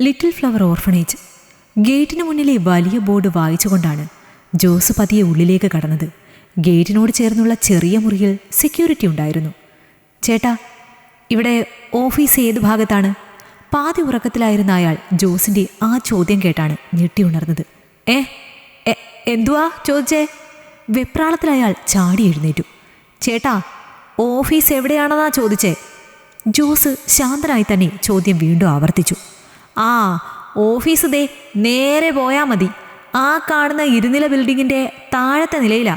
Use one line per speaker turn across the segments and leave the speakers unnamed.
Little flower orphanage ഗേറ്റിന് മുന്നിലെ വലിയ ബോർഡ് വായിച്ചുകൊണ്ടാണ് ജോസ് പതിയെ ഉള്ളിലേക്ക് കടന്നത്. ഗേറ്റിനോട് ചേർന്നുള്ള ചെറിയ മുറിയിൽ സെക്യൂരിറ്റി ഉണ്ടായിരുന്നു. ചേട്ടാ ഇവിടെ ഓഫീസ് ഏത് ഭാഗത്താണ്? പാതി ഉറക്കത്തിലായിരുന്ന അയാൾ ജോസിന്റെ ആ ചോദ്യം കേട്ടാണ് ഞെട്ടി ഉണർന്നത്. ഏ എന്തുവാ ചോദിച്ചേ? വെപ്രാളത്തിൽ അയാൾ ചാടി എഴുന്നേറ്റു. ചേട്ടാ ഓഫീസ് എവിടെയാണെന്നാ ചോദിച്ചേ? ജോസ് ശാന്തനായി തന്നെ ചോദ്യം വീണ്ടും ആവർത്തിച്ചു. ആ ഓഫീസ് ദേ നേരെ പോയാൽ മതി. ആ കാണുന്ന ഇരുനില ബിൽഡിങ്ങിന്റെ താഴത്തെ നിലയിലാ.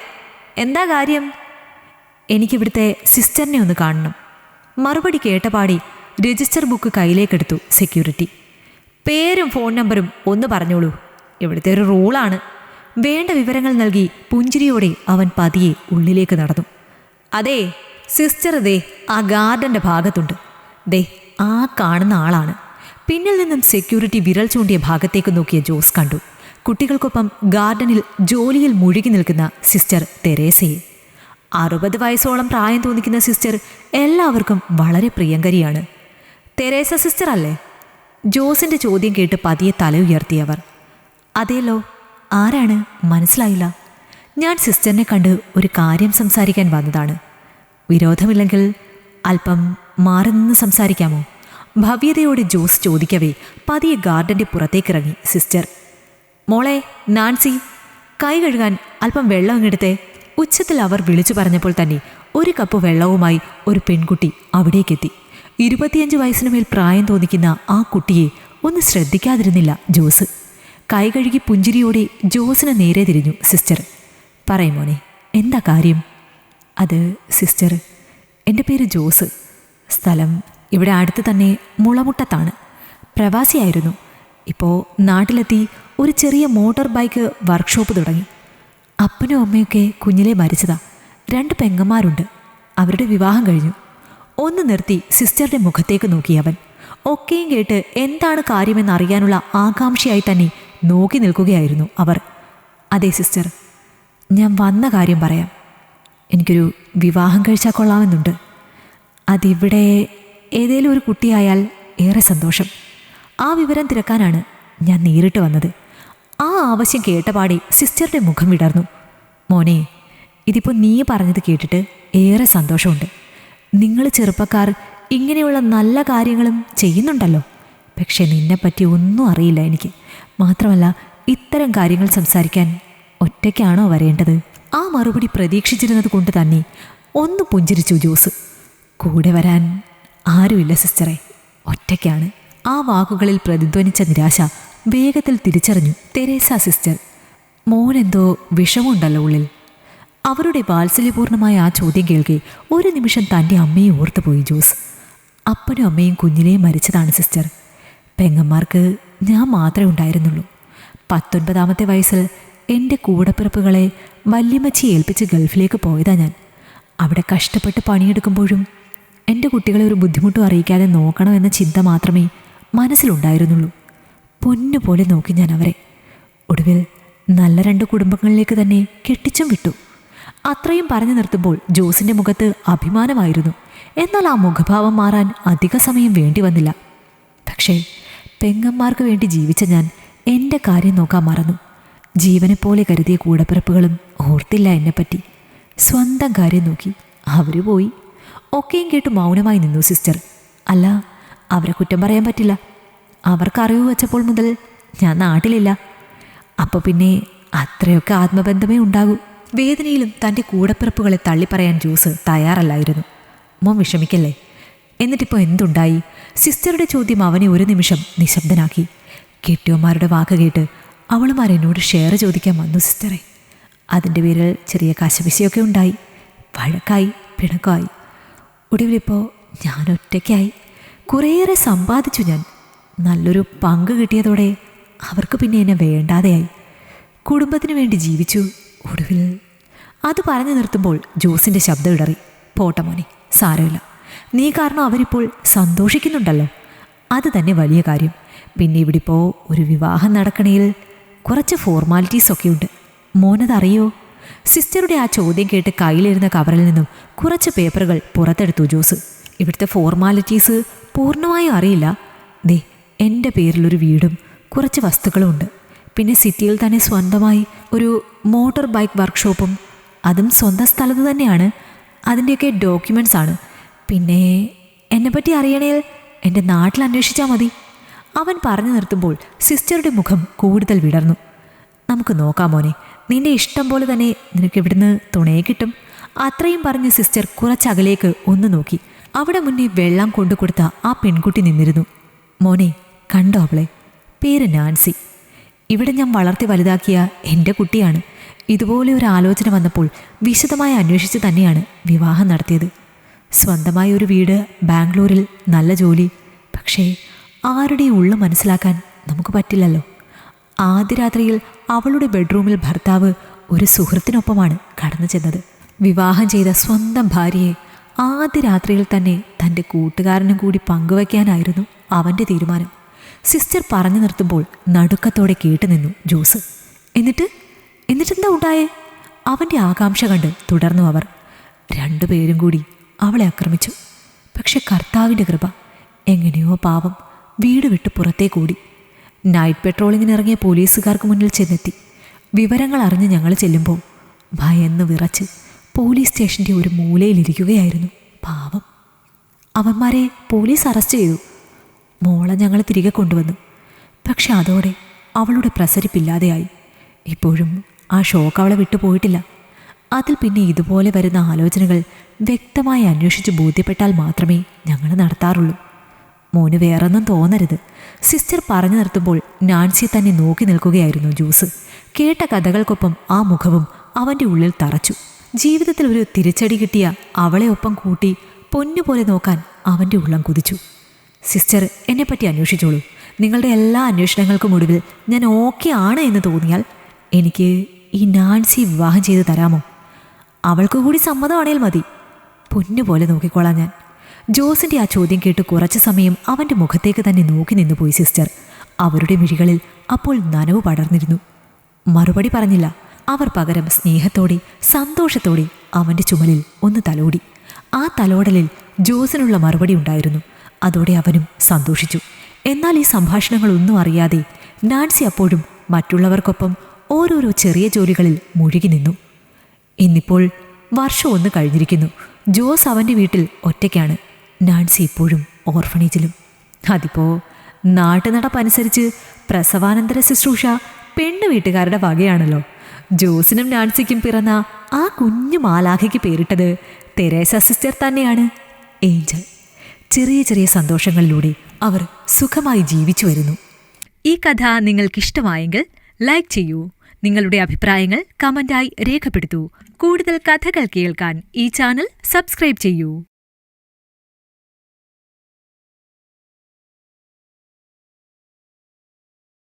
എന്താ കാര്യം? എനിക്കിവിടുത്തെ സിസ്റ്ററിനെ ഒന്ന് കാണണം. മറുപടി കേട്ടപാടി രജിസ്റ്റർ ബുക്ക് കയ്യിലേക്കെടുത്തു സെക്യൂരിറ്റി. പേരും ഫോൺ നമ്പറും ഒന്ന് പറഞ്ഞോളൂ. ഇവിടുത്തെ ഒരു റൂളാണ്. വേണ്ട വിവരങ്ങൾ നൽകി പുഞ്ചിരിയോടെ അവൻ പതിയെ ഉള്ളിലേക്ക് നടന്നു. അതെ സിസ്റ്റർ ദേ ആ ഗാർഡന്റെ ഭാഗത്തുണ്ട്. ദേ ആ കാണുന്ന ആളാണ്. പിന്നിൽ നിന്നും സെക്യൂരിറ്റി വിരൽ ചൂണ്ടിയ ഭാഗത്തേക്ക് നോക്കിയ ജോസ് കണ്ടു. കുട്ടികൾക്കൊപ്പം ഗാർഡനിൽ ജോലിയിൽ മുഴുകി നിൽക്കുന്ന സിസ്റ്റർ തെരേസയെ. അറുപത് വയസ്സോളം പ്രായം തോന്നിക്കുന്ന സിസ്റ്റർ എല്ലാവർക്കും വളരെ പ്രിയങ്കരിയാണ്. തെരേസ സിസ്റ്റർ അല്ലേ? ജോസിന്റെ ചോദ്യം കേട്ട് പതിയെ തല ഉയർത്തിയവർ. അതേലോ ആരാണ്? മനസ്സിലായില്ല. ഞാൻ സിസ്റ്ററിനെ കണ്ട് ഒരു കാര്യം സംസാരിക്കാൻ വന്നതാണ്. വിരോധമില്ലെങ്കിൽ അല്പം മാറി നിന്ന് സംസാരിക്കാമോ? ഭവ്യതയോടെ ജോസ് ചോദിക്കവേ പതിയെ ഗാർഡന്റെ പുറത്തേക്കിറങ്ങി സിസ്റ്റർ. മോളെ നാൻസി കൈ കഴുകാൻ അല്പം വെള്ളം അങ്ങെടുത്തേ. ഉച്ചത്തിൽ അവർ വിളിച്ചു പറഞ്ഞപ്പോൾ തന്നെ ഒരു കപ്പ് വെള്ളവുമായി ഒരു പെൺകുട്ടി അവിടേക്കെത്തി. ഇരുപത്തിയഞ്ച് വയസ്സിന് മേൽ പ്രായം തോന്നിക്കുന്ന ആ കുട്ടിയെ ഒന്ന് ശ്രദ്ധിക്കാതിരുന്നില്ല ജോസ്. കൈ കഴുകി പുഞ്ചിരിയോടെ ജോസിന് നേരെ തിരിഞ്ഞു സിസ്റ്റർ. പറയും മോനെ എന്താ കാര്യം? അത് സിസ്റ്റർ എന്റെ പേര് ജോസ്. സ്ഥലം ഇവിടെ അടുത്ത് തന്നെ മുളമുട്ടത്താണ്. പ്രവാസിയായിരുന്നു. ഇപ്പോൾ നാട്ടിലെത്തി ഒരു ചെറിയ മോട്ടോർ ബൈക്ക് വർക്ക്ഷോപ്പ് തുടങ്ങി. അപ്പനും അമ്മയൊക്കെ കുഞ്ഞിലെ മരിച്ചതാ. രണ്ട് പെങ്ങന്മാരുണ്ട്. അവരുടെ വിവാഹം കഴിഞ്ഞു. ഒന്ന് നിർത്തി സിസ്റ്ററുടെ മുഖത്തേക്ക് നോക്കി അവൻ. ഒക്കെയും കേട്ട് എന്താണ് കാര്യമെന്ന് അറിയാനുള്ള ആകാംക്ഷയായി തന്നെ നോക്കി നിൽക്കുകയായിരുന്നു അവർ. അതെ സിസ്റ്റർ. ഞാൻ വന്ന കാര്യം പറയാം. എനിക്കൊരു വിവാഹം കഴിച്ചാൽ കൊള്ളാമെന്നുണ്ട്. അതിവിടെ ഏതേലും ഒരു കുട്ടിയായാൽ ഏറെ സന്തോഷം. ആ വിവരം തിരക്കാനാണ് ഞാൻ നേരിട്ട് വന്നത്. ആ ആവശ്യം കേട്ടപാടെ സിസ്റ്ററുടെ മുഖം വിടർന്നു. മോനെ ഇതിപ്പോൾ നീ പറഞ്ഞത് കേട്ടിട്ട് ഏറെ സന്തോഷമുണ്ട്. നിങ്ങൾ ചെറുപ്പക്കാർ ഇങ്ങനെയുള്ള നല്ല കാര്യങ്ങളും ചെയ്യുന്നുണ്ടല്ലോ. പക്ഷേ നിന്നെപ്പറ്റി ഒന്നും അറിയില്ല എനിക്ക്. മാത്രമല്ല ഇത്തരം കാര്യങ്ങൾ സംസാരിക്കാൻ ഒറ്റയ്ക്കാണോ വരേണ്ടത്? ആ മറുപടി പ്രതീക്ഷിച്ചിരുന്നത് കൊണ്ട് തന്നെ ഒന്ന് പുഞ്ചിരിച്ചു ജോസ്. കൂടെ വരാൻ ആരുമില്ല സിസ്റ്ററെ. ഒറ്റയ്ക്കാണ്. ആ വാക്കുകളിൽ പ്രതിധ്വനിച്ച നിരാശ വേഗത്തിൽ തിരിച്ചറിഞ്ഞു തെരേസ സിസ്റ്റർ. മോനെന്തോ വിഷമുണ്ടല്ലോ ഉള്ളിൽ. അവരുടെ വാത്സല്യപൂർണമായ ആ ചോദ്യം കേൾക്കെ ഒരു നിമിഷം തന്റെ അമ്മയെ ഓർത്തുപോയി ജോസ്. അപ്പനും അമ്മയും കുഞ്ഞിനെയും മരിച്ചതാണ് സിസ്റ്റർ. പെങ്ങന്മാർക്ക് ഞാൻ മാത്രമേ ഉണ്ടായിരുന്നുള്ളൂ. പത്തൊൻപതാമത്തെ വയസ്സിൽ എന്റെ കൂടപ്പിറപ്പുകളെ വല്യമ്മച്ചി ഏൽപ്പിച്ച് ഗൾഫിലേക്ക് പോയതാ ഞാൻ. അവിടെ കഷ്ടപ്പെട്ട് പണിയെടുക്കുമ്പോഴും എന്റെ കുട്ടികളെ ഒരു ബുദ്ധിമുട്ടും അറിയിക്കാതെ നോക്കണമെന്ന ചിന്ത മാത്രമേ മനസ്സിലുണ്ടായിരുന്നുള്ളൂ. പൊന്നുപോലെ നോക്കി ഞാൻ അവരെ. ഒടുവിൽ നല്ല രണ്ട് കുടുംബങ്ങളിലേക്ക് തന്നെ കെട്ടിച്ചും വിട്ടു. അത്രയും പറഞ്ഞു നിർത്തുമ്പോൾ ജോസിന്റെ മുഖത്ത് അഭിമാനമായിരുന്നു. എന്നാൽ ആ മുഖഭാവം മാറാൻ അധിക സമയം വേണ്ടി വന്നില്ല. പക്ഷേ പെങ്ങന്മാർക്ക് വേണ്ടി ജീവിച്ച ഞാൻ എന്റെ കാര്യം നോക്കാൻ മറന്നു. ജീവനെപ്പോലെ കരുതിയ കൂടപ്പിറപ്പുകളും ഓർത്തില്ല എന്നെപ്പറ്റി. സ്വന്തം കാര്യം നോക്കി അവർ പോയി. ഒക്കെയും കേട്ട് മൗനമായി നിന്നു സിസ്റ്റർ. അല്ല അവരെ കുറ്റം പറയാൻ പറ്റില്ല. അവർക്ക് അറിവ് വച്ചപ്പോൾ മുതൽ ഞാൻ നാട്ടിലില്ല. അപ്പോൾ പിന്നെ അത്രയൊക്കെ ആത്മബന്ധമേ ഉണ്ടാകൂ. വേദനയിലും തന്റെ കൂടപ്പിറപ്പുകളെ തള്ളിപ്പറയാൻ ജോസ് തയ്യാറല്ലായിരുന്നു. മോൻ വിഷമിക്കല്ലേ? എന്നിട്ടിപ്പോൾ എന്തുണ്ടായി? സിസ്റ്ററുടെ ചോദ്യം അവനെ ഒരു നിമിഷം നിശബ്ദനാക്കി. കെട്ടിയോന്മാരുടെ വാക്ക് കേട്ട് അവളുമാർ എന്നോട് ഷെയർ ചോദിക്കാൻ വന്നു സിസ്റ്ററെ. അതിന്റെ പേരിൽ ചെറിയ കശപിശയൊക്കെ ഉണ്ടായി. വഴക്കായി പിണക്കമായി. ഒടുവിലിപ്പോൾ ഞാൻ ഒറ്റയ്ക്കായി കുറേയേറെ സമ്പാദിച്ചു ഞാൻ. നല്ലൊരു പങ്ക് കിട്ടിയതോടെ അവർക്ക് പിന്നെ എന്നെ വേണ്ടാതെയായി. കുടുംബത്തിന് വേണ്ടി ജീവിച്ചു. ഒടുവിൽ അത് പറഞ്ഞു നിർത്തുമ്പോൾ ജോസിന്റെ ശബ്ദം ഇടറി. പോട്ടെ മോനെ സാരമില്ല. നീ കാരണം അവരിപ്പോൾ സന്തോഷിക്കുന്നുണ്ടല്ലോ. അത് തന്നെ വലിയ കാര്യം. പിന്നെ ഇവിടെ ഇപ്പോൾ ഒരു വിവാഹം നടക്കണയിൽ കുറച്ച് ഫോർമാലിറ്റീസ് ഒക്കെ ഉണ്ട്. മോനതറിയോ? സിസ്റ്ററുടെ ആ ചോദ്യം കേട്ട് കയ്യിലിരുന്ന കവറിൽ നിന്നും കുറച്ച് പേപ്പറുകൾ പുറത്തെടുത്തു ജോസ്. ഇവിടുത്തെ ഫോർമാലിറ്റീസ് പൂർണമായും അറിയില്ല. ദേ എന്റെ പേരിലൊരു വീടും കുറച്ച് വസ്തുക്കളും ഉണ്ട്. പിന്നെ സിറ്റിയിൽ തന്നെ സ്വന്തമായി ഒരു മോട്ടോർ ബൈക്ക് വർക്ക്ഷോപ്പും അതും സ്വന്തം സ്ഥലത്ത് തന്നെയാണ്. അതിന്റെയൊക്കെ ഡോക്യുമെന്റ്സ് ആണ്. പിന്നെ എന്നെപ്പറ്റി അറിയണേൽ എന്റെ നാട്ടിൽ അന്വേഷിച്ചാൽ മതി. അവൻ പറഞ്ഞു നിർത്തുമ്പോൾ സിസ്റ്ററുടെ മുഖം കൂടുതൽ വിടർന്നു. നമുക്ക് നോക്കാം മോനെ. നിന്റെ ഇഷ്ടം പോലെ തന്നെ നിനക്ക് ഇവിടുന്ന് തുണയെ കിട്ടും. അത്രയും പറഞ്ഞ് സിസ്റ്റർ കുറച്ചകലേക്ക് ഒന്ന് നോക്കി. അവിടെ മുന്നേ വെള്ളം കൊണ്ടു കൊടുത്ത ആ പെൺകുട്ടി നിന്നിരുന്നു. മോനെ കണ്ടോ അവളെ? പേര് നാൻസി. ഇവിടെ ഞാൻ വളർത്തി വലുതാക്കിയ എന്റെ കുട്ടിയാണ്. ഇതുപോലെ ഒരു ആലോചന വന്നപ്പോൾ വിശദമായി അന്വേഷിച്ച് തന്നെയാണ് വിവാഹം നടത്തിയത്. സ്വന്തമായ ഒരു വീട് ബാംഗ്ലൂരിൽ നല്ല ജോലി. പക്ഷേ ആരുടെയും ഉള്ളു മനസ്സിലാക്കാൻ നമുക്ക് പറ്റില്ലല്ലോ. ആദ്യ രാത്രിയിൽ അവളുടെ ബെഡ്റൂമിൽ ഭർത്താവ് ഒരു സുഹൃത്തിനൊപ്പമാണ് കടന്നു ചെന്നത്. വിവാഹം ചെയ്ത സ്വന്തം ഭാര്യയെ ആദ്യ രാത്രിയിൽ തന്നെ തന്റെ കൂട്ടുകാരനും കൂടി പങ്കുവയ്ക്കാനായിരുന്നു അവന്റെ തീരുമാനം. സിസ്റ്റർ പറഞ്ഞു നിർത്തുമ്പോൾ നടുക്കത്തോടെ കേട്ടുനിന്നു ജോസ്. എന്നിട്ട്? എന്നിട്ടെന്താ ഉണ്ടായേ? അവന്റെ ആകാംക്ഷ കണ്ട് തുടർന്നു അവർ. രണ്ടുപേരും കൂടി അവളെ ആക്രമിച്ചു. പക്ഷെ കർത്താവിന്റെ കൃപ എങ്ങനെയോ പാവം വീട് വിട്ട് പുറത്തേക്കൂടി നൈറ്റ് പെട്രോളിങ്ങിന് ഇറങ്ങിയ പോലീസുകാർക്ക് മുന്നിൽ ചെന്നെത്തി. വിവരങ്ങൾ അറിഞ്ഞ് ഞങ്ങൾ ചെല്ലുമ്പോൾ ഭയന്ന് വിറച്ച് പോലീസ് സ്റ്റേഷന്റെ ഒരു മൂലയിലിരിക്കുകയായിരുന്നു. പാവം. അവന്മാരെ പോലീസ് അറസ്റ്റ് ചെയ്തു. മോളെ ഞങ്ങൾ തിരികെ കൊണ്ടുവന്നു. പക്ഷെ അതോടെ അവളുടെ പ്രസരിപ്പില്ലാതെയായി. ഇപ്പോഴും ആ ഷോക്ക് അവളെ വിട്ടുപോയിട്ടില്ല അതിൽ പിന്നെ ഇതുപോലെ വരുന്ന ആലോചനകൾ വ്യക്തമായി അന്വേഷിച്ച് ബോധ്യപ്പെട്ടാൽ മാത്രമേ ഞങ്ങൾ നടത്താറുള്ളൂ. മോന് വേറൊന്നും തോന്നരുത്. സിസ്റ്റർ പറഞ്ഞു നിർത്തുമ്പോൾ നാൻസി തന്നെ നോക്കി നിൽക്കുകയായിരുന്നു ജ്യൂസ് കേട്ട കഥകൾക്കൊപ്പം ആ മുഖവും അവന്റെ ഉള്ളിൽ തറച്ചു. ജീവിതത്തിൽ ഒരു തിരിച്ചടി കിട്ടിയ അവളെ ഒപ്പം കൂട്ടി പൊന്നുപോലെ നോക്കാൻ അവന്റെ ഉള്ളം കുതിച്ചു. സിസ്റ്റർ എന്നെപ്പറ്റി അന്വേഷിച്ചോളൂ. നിങ്ങളുടെ എല്ലാ അന്വേഷണങ്ങൾക്കും ഒടുവിൽ ഞാൻ ഓക്കെ ആണ് എന്ന് തോന്നിയാൽ എനിക്ക് ഈ നാൻസി വിവാഹം ചെയ്ത് തരാമോ? അവൾക്ക് കൂടി സമ്മതമാണേൽ മതി. പൊന്നുപോലെ നോക്കിക്കോളാം ഞാൻ. ജോസിന്റെ ആ ചോദ്യം കേട്ട് കുറച്ചു സമയം അവന്റെ മുഖത്തേക്ക് തന്നെ നോക്കി നിന്നു പോയി സിസ്റ്റർ. അവരുടെ മിഴികളിൽ അപ്പോൾ നനവ് പടർന്നിരുന്നു. മറുപടി പറഞ്ഞില്ല. അവർ പകരം സ്നേഹത്തോടെ സന്തോഷത്തോടെ അവന്റെ ചുമലിൽ ഒന്ന് തലോടി. ആ തലോടലിൽ ജോസിനുള്ള മറുപടി ഉണ്ടായിരുന്നു. അതോടെ അവനും സന്തോഷിച്ചു. എന്നാൽ ഈ സംഭാഷണങ്ങളൊന്നും അറിയാതെ നാൻസി അപ്പോഴും മറ്റുള്ളവർക്കൊപ്പം ഓരോരോ ചെറിയ ജോലികളിൽ മുഴുകി നിന്നു. ഇന്നിപ്പോൾ വർഷം ഒന്ന് കഴിഞ്ഞിരിക്കുന്നു. ജോസ് അവന്റെ വീട്ടിൽ ഒറ്റയ്ക്കാണ്. നാൻസി ഇപ്പോഴും ഓർഫണേജിലും. അതിപ്പോ നാട്ടുനടപ്പനുസരിച്ച് പ്രസവാനന്തര ശുശ്രൂഷ പെണ്ണ് വീട്ടുകാരുടെ വകയാണല്ലോ. ജോസിനും നാൻസിക്കും പിറന്ന ആ കുഞ്ഞു മാലാഖയ്ക്ക് പേരിട്ടത് തെരേസ സിസ്റ്റർ തന്നെയാണ് ഏഞ്ചൽ. ചെറിയ ചെറിയ സന്തോഷങ്ങളിലൂടെ അവർ സുഖമായി ജീവിച്ചു വരുന്നു. ഈ കഥ നിങ്ങൾക്കിഷ്ടമായെങ്കിൽ ലൈക്ക് ചെയ്യൂ. നിങ്ങളുടെ അഭിപ്രായങ്ങൾ കമന്റായി രേഖപ്പെടുത്തൂ. കൂടുതൽ കഥകൾ കേൾക്കാൻ ഈ ചാനൽ സബ്സ്ക്രൈബ് ചെയ്യൂ.